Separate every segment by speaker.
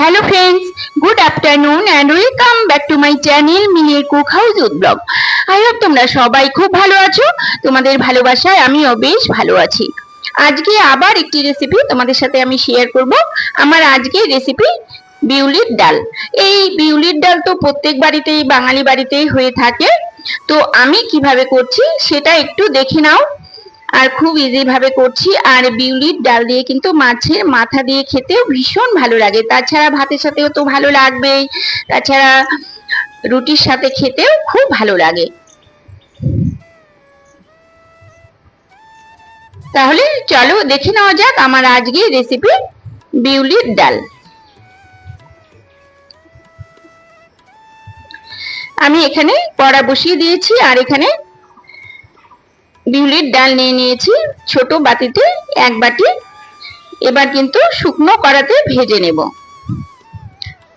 Speaker 1: Hello friends good afternoon and welcome back to my channel Mihir cook house would blog I hope তোমরা সবাই খুব ভালো আছো, তোমাদের ভালোবাসায় আমিও বেশ ভালো আছি। আজকে আবার একটি রেসিপি তোমাদের সাথে আমি শেয়ার করব। আমার আজকের রেসিপি বিউলির ডাল। এই বিউলির ডাল তো প্রত্যেক বাড়িতেই, বাঙালি বাড়িতেই হয়ে থাকে। তো আমি কীভাবে করছি সেটা একটু দেখে নাও। আর খুব ইজি ভাবে করছি। আর বিউলির ডাল দিয়ে কিন্তু মাছের মাথা দিয়ে খেতেও ভীষণ ভালো লাগে। তাছাড়া ভাতের সাথেও তো ভালো লাগবেই। তাছাড়া রুটির সাথে খেতেও খুব ভালো লাগে। তাহলে চলো দেখে নেওয়া যাক আমার আজকে রেসিপি বিউলির ডাল। আমি এখানে কড়া বসিয়ে দিয়েছি আর এখানে বিউলির ডাল নিয়ে নিয়েছি, ছোট বাটিতে এক বাটি। এবার কিন্তু শুকনো কড়াতে ভেজে নেব।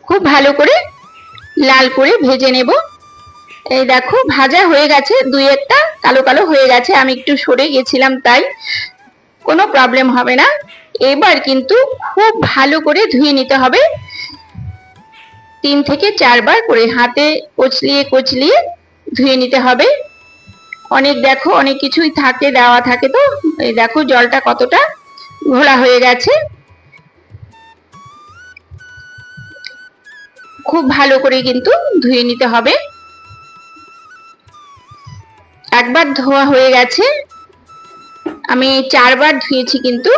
Speaker 1: খুব ভালো করে লাল করে ভেজে নেব। এই দেখো, ভাজা হয়ে গেছে, দুই একটা কালো কালো হয়ে গেছে। আমি একটু সরে গেছিলাম তাই, কোনো প্রবলেম হবে না। এবার কিন্তু খুব ভালো করে ধুয়ে নিতে হবে। তিন থেকে চারবার করে হাতে কচলিয়ে কচলিয়ে ধুয়ে নিতে হবে। অনেক দেখো, অনেক কিছুই থাকে, দেওয়া থাকে তো। এই দেখো জলটা কতটা ঘোলা হয়ে গেছে। খুব ভালো করে কিন্তু ধুয়ে নিতে হবে। একবার ধোয়া হয়ে গেছে। আমি চারবার ধুয়েছি কিন্তু।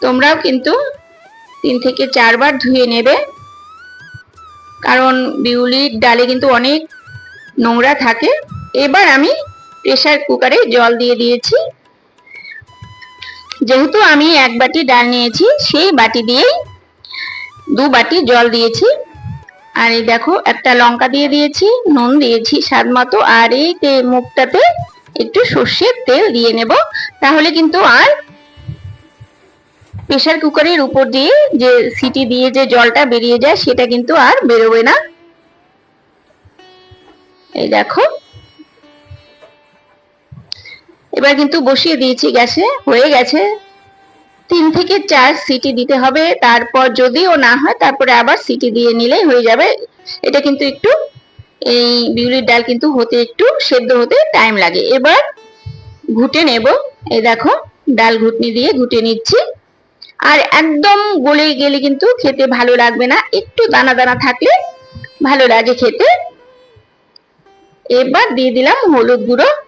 Speaker 1: তোমরাও কিন্তু তিন থেকে চারবার ধুয়ে নেবে। কারণ বিউলির ডালে কিন্তু অনেক নোংরা থাকে। এবার আমি প্রেসার কুকারে জল দিয়ে দিয়েছি। যেহেতু আমি এক বাটি ডাল নিয়েছি, সেই বাটি দিয়েই দু বাটি জল দিয়েছি। আর এই দেখো, একটা লঙ্কা দিয়ে দিয়েছি, নুন দিয়েছি স্বাদ মতো, আর এই মুখটাতে একটু সর্ষের তেল দিয়ে নেব। তাহলে কিন্তু আর প্রেসার কুকারের উপর দিয়ে যে সিটি দিয়ে যে জলটা বেরিয়ে যায়, সেটা কিন্তু আর বেরোবে না। এই দেখো এবার কিন্তু বসিয়ে দিয়েছি গ্যাসে। হয়ে গেছে। তিন থেকে চার সিটি দিতে হবে। তারপর যদিও না হয়, তারপরে আবার সিটি দিয়ে নিলেই হয়ে যাবে। এটা কিন্তু একটু, এই বিউলির ডাল কিন্তু হতে একটু সেদ্ধ হতে টাইম লাগে। এবার ঘুটে নেব। এই দেখো, ডাল ঘুটনি দিয়ে ঘুটে নিচ্ছি। আর একদম গলে গেলে কিন্তু খেতে ভালো লাগবে না। একটু দানা দানা থাকলে ভালো লাগে খেতে। এবার দিয়ে দিলাম হলুদ গুঁড়ো।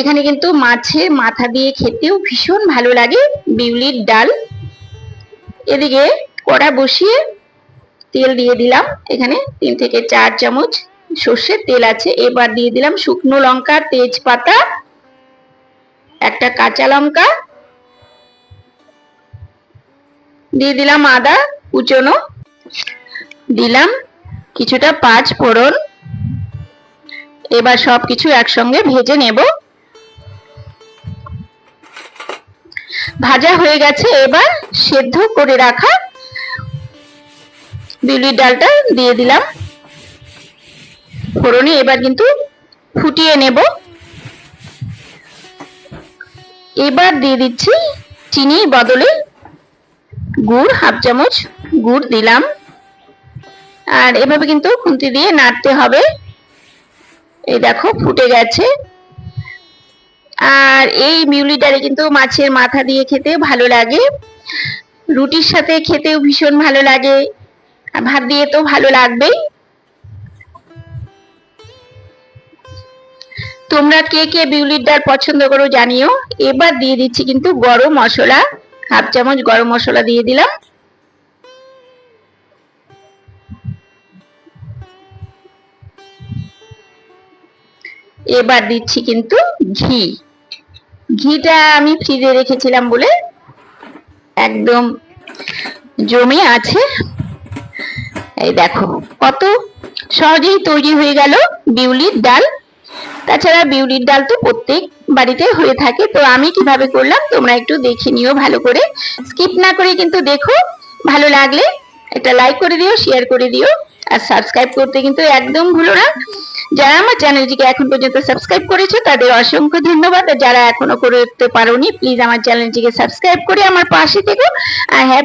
Speaker 1: এখানে কিন্তু মাছের মাথা দিয়ে খেতেও ভীষণ ভালো লাগে, বিউলির ডাল। এদিকে কড়া বসিয়ে তেল দিয়ে দিলাম, এখানে তিন থেকে চার চামচ সর্ষের তেল আছে। এবার দিয়ে দিলাম শুকনো লঙ্কা, তেজপাতা, একটা কাঁচা লঙ্কা। দিয়ে দিলাম আদা কুচনো। দিলাম কিছুটা পাঁচ ফোড়ন। এবার সবকিছু একসঙ্গে ভেজে নেব। ভাজা হয়ে গেছে, এবার সেদ্ধ করে রাখা বিউলির ডালটা দিয়ে দিলাম। ফোড়নে এবার কিন্তু ফুটিয়ে নেব। এবার দিয়ে দিচ্ছি চিনির বদলে গুড়, হাফ চামচ গুড় দিলাম। আর এভাবে কিন্তু খুন্তি দিয়ে নাড়তে হবে। এই দেখো ফুটে গেছে। আর এই মিউলি ডালে কিন্তু মাছের মাথা দিয়ে খেতে ভালো লাগে। রুটির সাথে খেতেও ভীষণ ভালো লাগে। ভাত দিয়ে তো ভালো লাগবেই তোমরা কে কে বিউলির ডাল পছন্দ করো জানিও। এবার দিয়ে দিচ্ছি কিন্তু গরম মশলা। হাফ চামচ গরম মশলা দিয়ে দিলাম। এবার দিচ্ছি কিন্তু ঘি। ঘিটা আমি ফ্রিজে রেখেছিলাম বলে একদম জমে আছে। এই দেখো, কত সহজেই তৈরি হয়ে গেল বিউলির ডাল। তাছাড়া বিউলির ডাল তো প্রত্যেক বাড়িতে হয়ে থাকে, তো আমি কীভাবে করলাম তোমরা একটু দেখে নিও ভালো করে। স্কিপ না করে কিন্তু দেখো, ভালো লাগলে একটা লাইক করে দিও শেয়ার করে দিও, আর সাবস্ক্রাইব করতে কিন্তু একদম ভুলো না। যারা আমার চ্যানেলটিকে এখন পর্যন্ত সাবস্ক্রাইব করেছ, তাদের অসংখ্য ধন্যবাদ। আর যারা এখনও করতে পারোনি প্লিজ আমার চ্যানেলটিকে সাবস্ক্রাইব করে আমার পাশে থেকো। আই হ্যাভ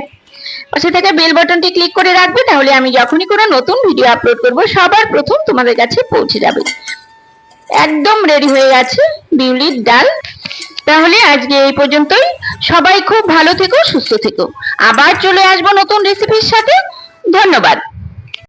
Speaker 1: পাশে থাকা বেল বাটনটি ক্লিক করে রাখবে, তাহলে আমি যখনই কোনো নতুন ভিডিও আপলোড করব, সবার প্রথম তোমাদের কাছে পৌঁছে যাবে। একদম রেডি হয়ে গেছে, বিউলির ডাল। তাহলে আজকে এই পর্যন্তই। সবাই খুব ভালো থেকো, সুস্থ থেকো। আবার চলে আসব নতুন রেসিপির সাথে। ধন্যবাদ।